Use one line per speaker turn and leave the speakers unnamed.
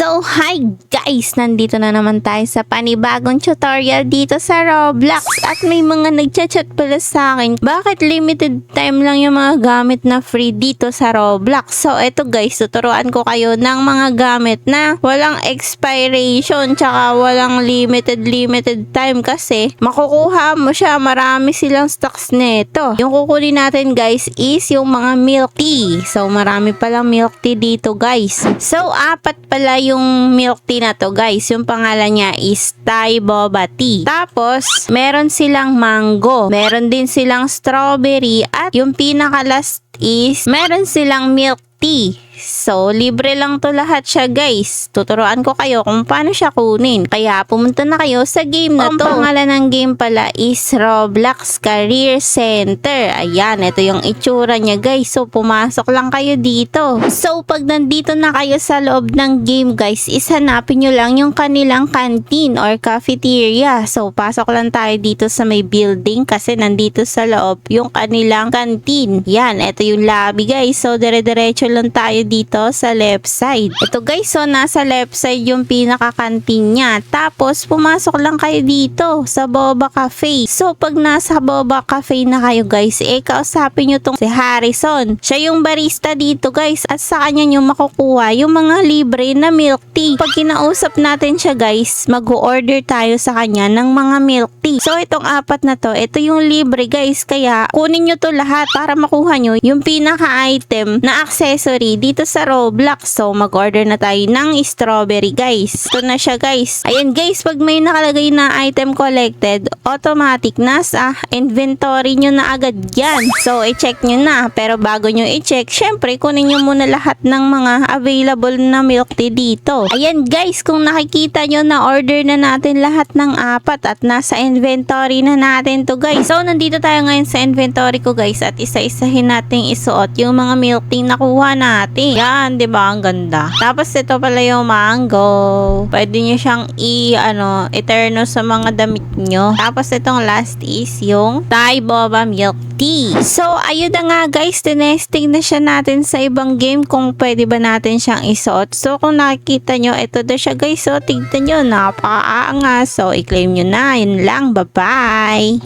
So, hi guys! Nandito na naman tayo sa panibagong tutorial dito sa Roblox. At may mga nagchat-chat pala sa akin, bakit limited time lang yung mga gamit na free dito sa Roblox? So, eto guys, tuturuan ko kayo ng mga gamit na walang expiration tsaka walang limited limited time kasi makukuha mo siya, marami silang stocks nito. Yung kukunin natin guys is yung mga milk tea. So, marami palang milk tea dito guys. So, apat pala yung milk tea na to guys. Yung pangalan niya is Thai Boba Tea. Tapos, meron silang mango. Meron din silang strawberry. At yung pinaka last is, meron silang milk tea. So, libre lang to lahat siya guys. Tuturuan ko kayo kung paano siya kunin. Kaya pumunta na kayo sa game na to. Ang pangalan ng game pala is Roblox Career Center. Ayan, ito yung itsura niya guys. So, pumasok lang kayo dito. So, pag nandito na kayo sa loob ng game guys, ishanapin nyo lang yung kanilang canteen or cafeteria. So, pasok lang tayo dito sa may building kasi nandito sa loob yung kanilang canteen. Yan, ito yung lobby guys. So, dire-diretso lang tayo dito sa left side. Ito guys, so nasa left side yung pinaka-canteen niya. Tapos, pumasok lang kayo dito sa Boba Cafe. So, pag nasa Boba Cafe na kayo guys, eh, kausapin nyo tong si Harrison. Siya yung barista dito guys at sa kanya nyo makukuha yung mga libre na milk tea. Pag kinausap natin siya guys, mag-order tayo sa kanya ng mga milk tea. So, itong apat na to, ito yung libre guys. Kaya, kunin nyo to lahat para makuha nyo yung pinaka-item na accessory dito sa Roblox. So, mag-order na tayo ng strawberry guys. Ito na siya guys. Ayan guys, pag may nakalagay na item collected, automatic nasa inventory nyo na agad yan. So, i-check nyo na. Pero bago nyo i-check, syempre, kunin nyo muna lahat ng mga available na milk tea dito. Ayan guys, kung nakikita nyo na order na natin lahat ng apat at nasa inventory na natin to guys. So, nandito tayo ngayon sa inventory ko guys at isa-isahin nating isuot yung mga milk tea na kuha Yan, di ba? Ang ganda. Tapos, ito pala yung mango. Pwede nyo siyang i, ano, eterno sa mga damit nyo. Tapos, itong last is yung Thai Boba Milk Tea. So, ayun na nga guys, tinesting na siya natin sa ibang game kung pwede ba natin siyang isuot. So, kung nakikita nyo, ito na siya guys. So, tignan nyo, napaka-aangas. So, i-claim nyo na. Yun lang. Bye-bye!